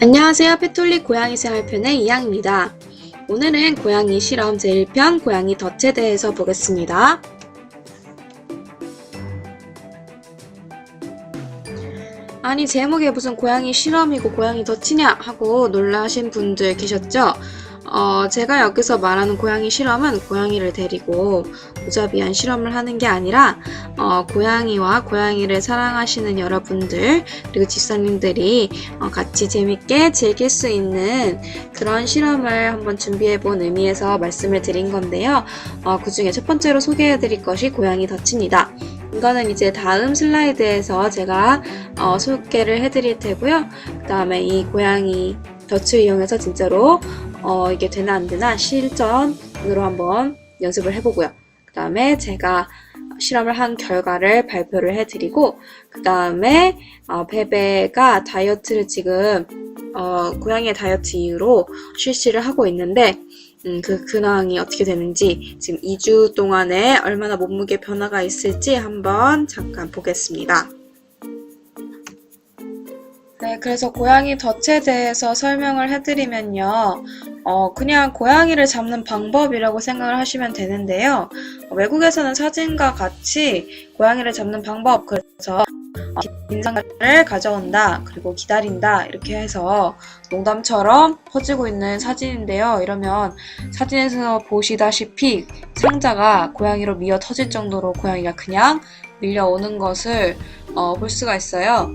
안녕하세요. 페톨릭 고양이 생활편의 이양입니다. 오늘은 고양이 실험 제1편 고양이 덫에 대해서 보겠습니다. 아니 제목에 무슨 고양이 실험이고 고양이 덫이냐 하고 놀라신 분들 계셨죠? 어, 제가 여기서 말하는 고양이 실험은 고양이를 데리고 무자비한 실험을 하는 게 아니라 어, 고양이와 고양이를 사랑하시는 여러분들 그리고 집사님들이 어, 같이 재밌게 즐길 수 있는 그런 실험을 한번 준비해 본 의미에서 말씀을 드린 건데요. 어, 그 중에 첫 번째로 소개해 드릴 것이 고양이 덫입니다. 이거는 이제 다음 슬라이드에서 제가 어, 소개를 해드릴 테고요. 그 다음에 이 고양이 덫을 이용해서 진짜로 어, 이게 되나 안 되나 실전으로 한번 연습을 해보고요. 그 다음에 제가 실험을 한 결과를 발표를 해드리고 그 다음에 어, 베베가 다이어트를 지금 어, 고양이의 다이어트 이후로 실시를 하고 있는데 음, 그 근황이 어떻게 되는지 지금 2주 동안에 얼마나 몸무게 변화가 있을지 한번 잠깐 보겠습니다. 네, 그래서 고양이 덫에 대해서 설명을 해드리면요. 어, 그냥 고양이를 잡는 방법이라고 생각을 하시면 되는데요. 어, 외국에서는 사진과 같이 고양이를 잡는 방법, 그래서 어, 인상을 가져온다, 그리고 기다린다, 이렇게 해서 농담처럼 퍼지고 있는 사진인데요. 이러면 사진에서 보시다시피 상자가 고양이로 미어 터질 정도로 고양이가 그냥 밀려오는 것을 어, 볼 수가 있어요.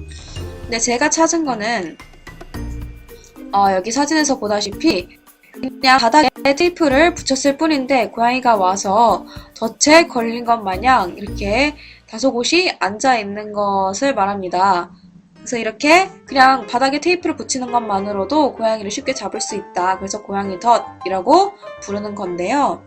근데 제가 찾은 거는 어, 여기 사진에서 보다시피 그냥 바닥에 테이프를 붙였을 뿐인데 고양이가 와서 덫에 걸린 것 마냥 이렇게 다소 곳이 앉아 있는 것을 말합니다. 그래서 이렇게 그냥 바닥에 테이프를 붙이는 것만으로도 고양이를 쉽게 잡을 수 있다. 그래서 고양이 덫이라고 부르는 건데요.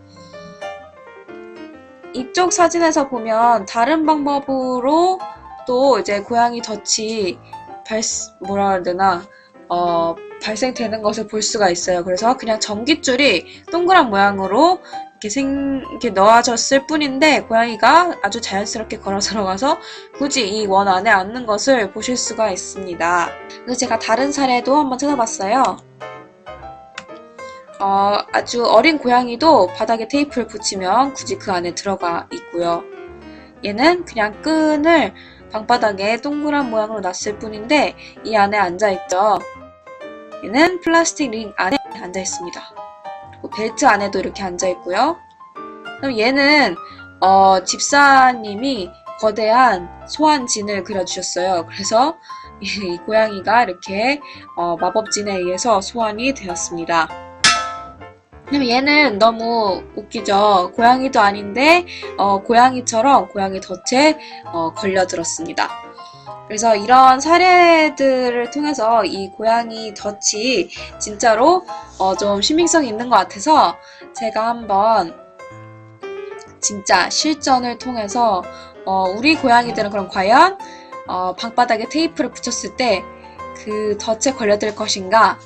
이쪽 사진에서 보면 다른 방법으로 또 이제 고양이 덫이 발 뭐라 해야 되나 어 발생되는 것을 볼 수가 있어요. 그래서 그냥 전깃줄이 동그란 모양으로 이렇게 생 이렇게 넣어졌을 뿐인데 고양이가 아주 자연스럽게 걸어 들어가서 굳이 이 원 안에 앉는 것을 보실 수가 있습니다. 그래서 제가 다른 사례도 한번 찾아봤어요. 어, 아주 어린 고양이도 바닥에 테이프를 붙이면 굳이 그 안에 들어가 있고요. 얘는 그냥 끈을 방바닥에 동그란 모양으로 놨을 뿐인데 이 안에 앉아 있죠. 얘는 플라스틱 링 안에 앉아 있습니다. 그리고 벨트 안에도 이렇게 앉아 있고요. 그럼 얘는 어, 집사님이 거대한 소환진을 그려주셨어요. 그래서 이 고양이가 이렇게 어, 마법진에 의해서 소환이 되었습니다. 그럼 얘는 너무 웃기죠. 고양이도 아닌데 어, 고양이처럼 고양이 덫에 어, 걸려들었습니다. 그래서 이런 사례들을 통해서 이 고양이 덫이 진짜로 어, 좀 신빙성이 있는 것 같아서 제가 한번 진짜 실전을 통해서 어, 우리 고양이들은 그럼 과연 어, 방바닥에 테이프를 붙였을 때 그 덫에 걸려들 것인가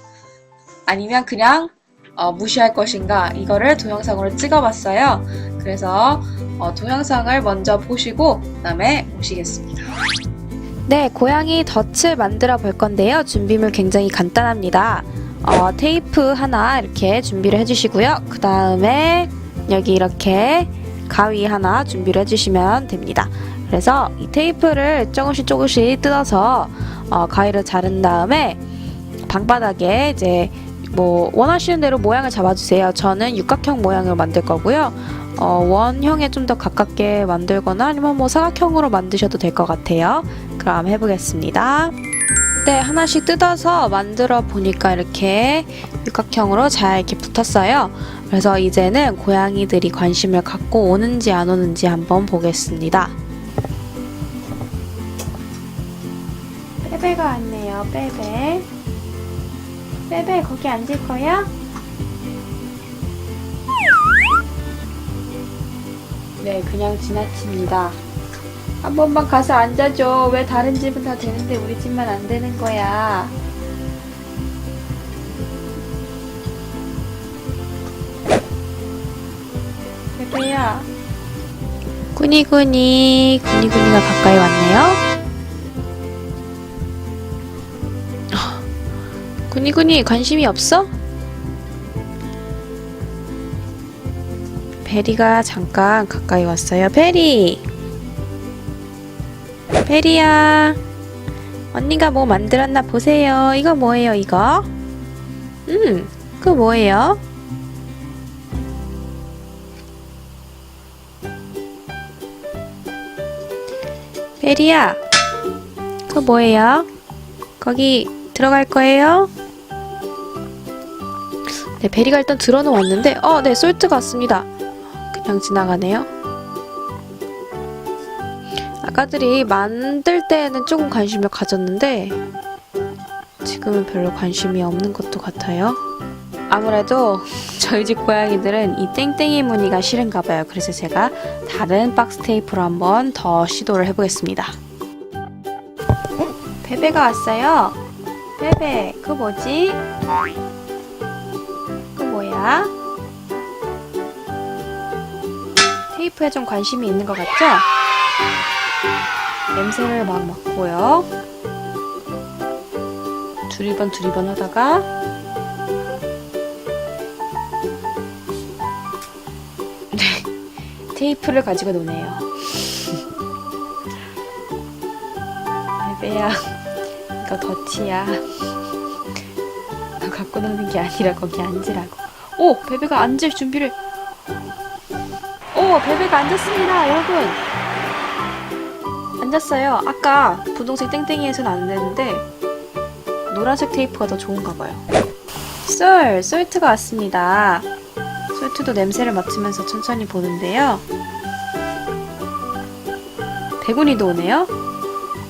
아니면 그냥 어, 무시할 것인가 이거를 동영상으로 찍어봤어요. 그래서 어, 동영상을 먼저 보시고 그다음에 오시겠습니다. 네, 고양이 덫을 만들어 볼 건데요. 준비물 굉장히 간단합니다. 어, 테이프 하나 이렇게 준비를 해주시고요. 그 다음에 여기 이렇게 가위 하나 준비를 해주시면 됩니다. 그래서 이 테이프를 조금씩 조금씩 뜯어서 어, 가위를 자른 다음에 방바닥에 이제 뭐 원하시는 대로 모양을 잡아주세요. 저는 육각형 모양을 만들 거고요. 어, 원형에 좀 더 가깝게 만들거나 아니면 뭐 사각형으로 만드셔도 될 것 같아요. 그럼 해보겠습니다. 네, 하나씩 뜯어서 만들어 보니까 이렇게 육각형으로 잘 이렇게 붙었어요. 그래서 이제는 고양이들이 관심을 갖고 오는지 안 오는지 한번 보겠습니다. 빼빼가 왔네요, 빼빼. 빼빼, 거기 앉을 거야? 네, 그냥 지나칩니다. 한 번만 가서 앉아줘. 왜 다른 집은 다 되는데 우리 집만 안 되는 거야? 베베야. 꾸니꾸니, 꾸니꾸니가 가까이 왔네요. 군이군이 관심이 없어? 베리가 잠깐 가까이 왔어요. 베리! 베리야! 언니가 뭐 만들었나 보세요. 이거 뭐예요, 이거? 음, 그거 뭐예요? 베리야! 그거 뭐예요? 거기 들어갈 거예요? 네, 베리가 일단 들어는 왔는데, 어, 네, 솔트가 왔습니다. 그냥 지나가네요. 아까들이 만들 때는 조금 관심을 가졌는데, 지금은 별로 관심이 없는 것도 같아요. 아무래도 저희 집 고양이들은 이 땡땡이 무늬가 싫은가 봐요. 그래서 제가 다른 박스 테이프로 한번 더 시도를 해보겠습니다. 베베가 왔어요. 베베, 그거 뭐지? 테이프에 좀 관심이 있는 것 같죠? 냄새를 막 맡고요. 두리번 두리번 하다가 네, 테이프를 가지고 노네요. 베베야, 이거 덫이야. 너 갖고 노는 게 아니라 거기 앉으라고. 오, 베베가 앉을 준비를. 오, 베베가 앉았습니다, 여러분. 앉았어요. 아까 분홍색 땡땡이에서는 안 되는데 노란색 테이프가 더 좋은가 봐요. 쏠, 솔트가 왔습니다. 솔트도 냄새를 맡으면서 천천히 보는데요. 백운이도 오네요.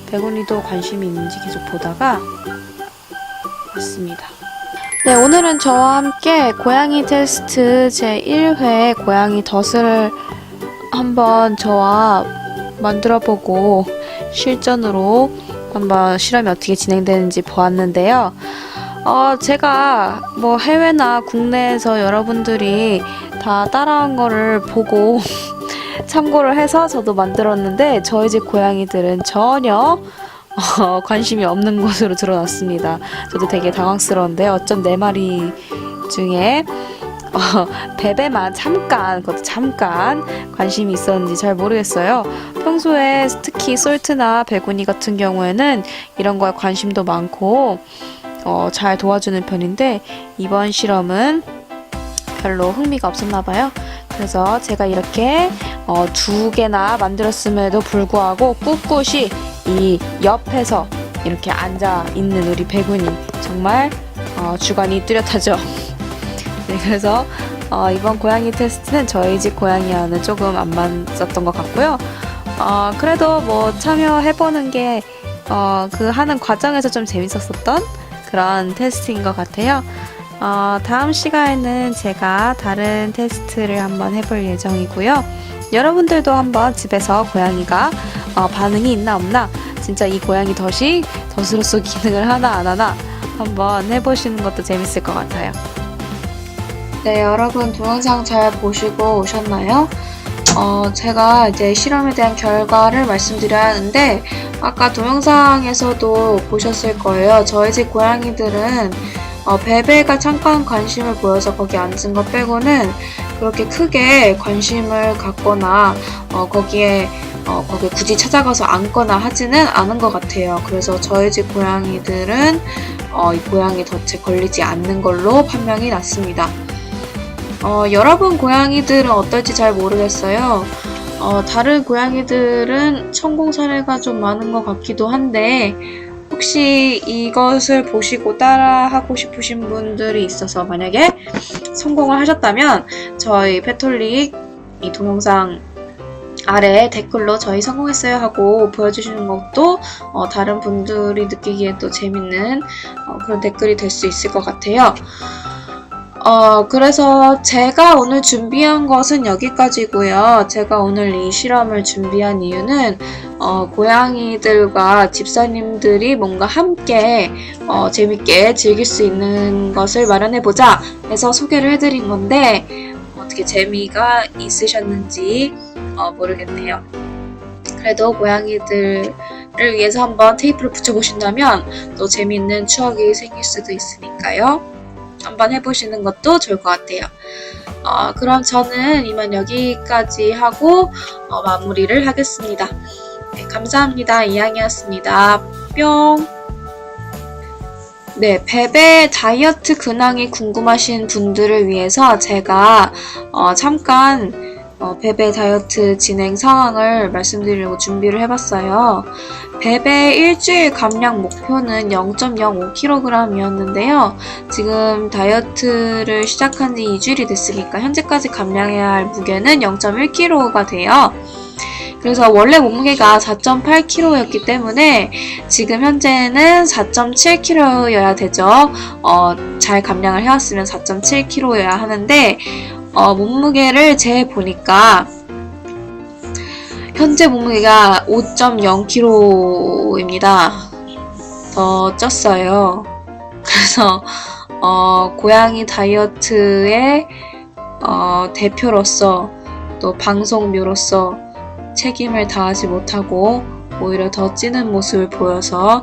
백운이도 관심이 있는지 계속 보다가 왔습니다. 네, 오늘은 저와 함께 고양이 테스트 제 1회 고양이 덫을 한번 저와 만들어 보고 실전으로 한번 실험이 어떻게 진행되는지 보았는데요. 어, 제가 뭐 해외나 국내에서 여러분들이 다 따라한 거를 보고 참고를 해서 저도 만들었는데 저희 집 고양이들은 전혀 어, 관심이 없는 것으로 드러났습니다. 저도 되게 당황스러운데 어쩜 네 마리 중에 어, 베베만 잠깐, 그것도 잠깐 관심이 있었는지 잘 모르겠어요. 평소에 특히 솔트나 베고니 같은 경우에는 이런 거에 관심도 많고 어, 잘 도와주는 편인데 이번 실험은 별로 흥미가 없었나 봐요. 그래서 제가 이렇게 어, 두 개나 만들었음에도 불구하고 꿋꿋이 이 옆에서 이렇게 앉아 있는 우리 배군이 정말 어, 주관이 뚜렷하죠. 네, 그래서 어, 이번 고양이 테스트는 저희 집 고양이와는 조금 안 맞았던 것 같고요. 어, 그래도 뭐 참여해보는 게 어, 그 하는 과정에서 좀 재밌었었던 그런 테스트인 것 같아요. 어, 다음 시간에는 제가 다른 테스트를 한번 해볼 예정이고요. 여러분들도 한번 집에서 고양이가 어, 반응이 있나 없나 진짜 이 고양이 덫이 덫으로서 기능을 하나 안 하나 한번 해보시는 것도 재밌을 것 같아요. 네, 여러분 동영상 잘 보시고 오셨나요? 어, 제가 이제 실험에 대한 결과를 말씀드려야 하는데, 아까 동영상에서도 보셨을 거예요. 저희 집 고양이들은 어, 베베가 잠깐 관심을 보여서 거기 앉은 것 빼고는 그렇게 크게 관심을 갖거나 어, 거기에 어, 거기 굳이 찾아가서 앉거나 하지는 않은 것 같아요. 그래서 저희 집 고양이들은 어, 이 고양이 덫에 걸리지 않는 걸로 판명이 났습니다. 어, 여러분 고양이들은 어떨지 잘 모르겠어요. 어, 다른 고양이들은 성공 사례가 좀 많은 것 같기도 한데, 혹시 이것을 보시고 따라 하고 싶으신 분들이 있어서 만약에 성공을 하셨다면, 저희 페톨릭 이 동영상 아래 댓글로 저희 성공했어요 하고 보여주시는 것도 어, 다른 분들이 느끼기에 또 재밌는 어, 그런 댓글이 될 수 있을 것 같아요. 어, 그래서 제가 오늘 준비한 것은 여기까지고요. 제가 오늘 이 실험을 준비한 이유는 어, 고양이들과 집사님들이 뭔가 함께 어, 재밌게 즐길 수 있는 것을 마련해 보자 해서 소개를 해드린 건데 어떻게 재미가 있으셨는지 어, 모르겠네요. 그래도 고양이들 위해서 한번 테이프를 붙여보신다면 또 재미있는 추억이 생길 수도 있으니까요. 한번 해보시는 것도 좋을 것 같아요. 어, 그럼 저는 이만 여기까지 하고 어, 마무리를 하겠습니다. 네, 감사합니다. 이양이었습니다. 뿅! 네, 베베 다이어트 근황이 궁금하신 분들을 위해서 제가 어, 잠깐 어, 베베 다이어트 진행 상황을 말씀드리려고 준비를 해봤어요. 베베 일주일 감량 목표는 0.05kg이었는데요. 지금 다이어트를 시작한 지 2주일이 됐으니까 현재까지 감량해야 할 무게는 0.1kg가 돼요. 그래서 원래 몸무게가 4.8kg였기 때문에 지금 현재는 4.7kg여야 되죠. 어, 잘 감량을 해왔으면 4.7kg여야 하는데 어, 몸무게를 재 보니까 현재 몸무게가 5.0kg입니다. 더 쪘어요. 그래서 어, 고양이 다이어트의 어, 대표로서 또 방송묘로서 책임을 다하지 못하고 오히려 더 찌는 모습을 보여서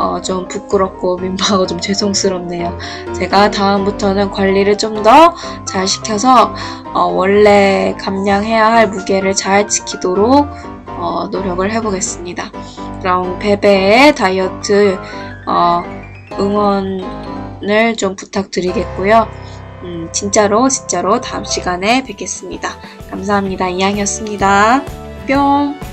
어, 좀 부끄럽고 민망하고 좀 죄송스럽네요. 제가 다음부터는 관리를 좀 더 잘 시켜서 어, 원래 감량해야 할 무게를 잘 지키도록 어, 노력을 해보겠습니다. 그럼 베베의 다이어트 어, 응원을 좀 부탁드리겠고요. 음, 진짜로 진짜로 다음 시간에 뵙겠습니다. 감사합니다. 이양이었습니다. 뿅.